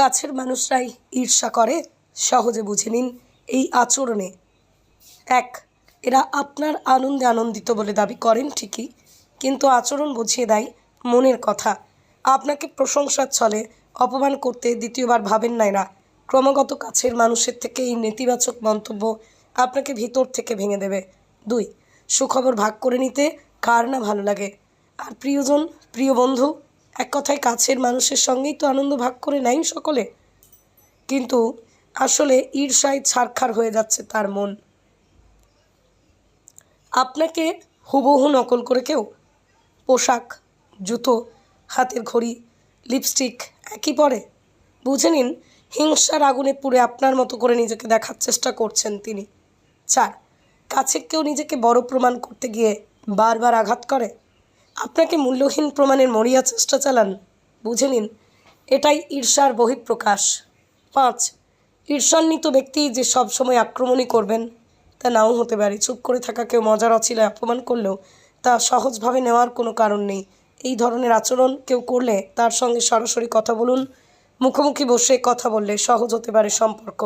কাছের মানুষরাই ঈর্ষা করে, সহজে বুঝে নিন এই আচরণে। এক, এরা আপনার আনন্দে আনন্দিত বলে দাবি করেন ঠিকই, কিন্তু আচরণ বুঝিয়ে দেয় মনের কথা। আপনাকে প্রশংসার ছলে অপমান করতে দ্বিতীয়বার ভাবেন নাই না ক্রমাগত কাছের মানুষের থেকে এই নেতিবাচক মন্তব্য আপনাকে ভিতর থেকে ভেঙে দেবে। দুই, সুখবর ভাগ করে নিতে কার না ভালো লাগে? আর প্রিয়জন, প্রিয় বন্ধু এক কথায় কাছের মানুষের সঙ্গেই তো আনন্দ ভাগ করে নেয় সকলে। কিন্তু আসলে ঈর্ষায় ছারখার হয়ে যাচ্ছে তার মন। আপনাকে হুবহু নকল করে কেউ? পোশাক, জুতো, হাতের ঘড়ি, লিপস্টিক, একই পরে? বুঝে নিন, হিংসার আগুনে পুড়ে আপনার মতো করে নিজেকে দেখার চেষ্টা করছেন তিনি। চার কাছে কেউ নিজেকে বড় প্রমাণ করতে গিয়ে বারবার আঘাত করে। আপনাকে মূল্যহীন প্রমাণের মরিয়া চেষ্টা চালান। বুঝে নিন, এটাই ঈর্ষার বহিঃপ্রকাশ। পাঁচ, ঈর্ষান্বিত ব্যক্তি যে সব সময় আক্রমণই করবেন, তা নাও হতে পারে। চুপ করে থাকা কেউ মজার অছিলায় অপমান করলেও তা সহজভাবে নেওয়ার কোনো কারণ নেই। এই ধরনের আচরণ কেউ করলে তার সঙ্গে সরাসরি কথা বলুন, মুখোমুখি বসে কথা বললে সহজ হতে পারে সম্পর্ক।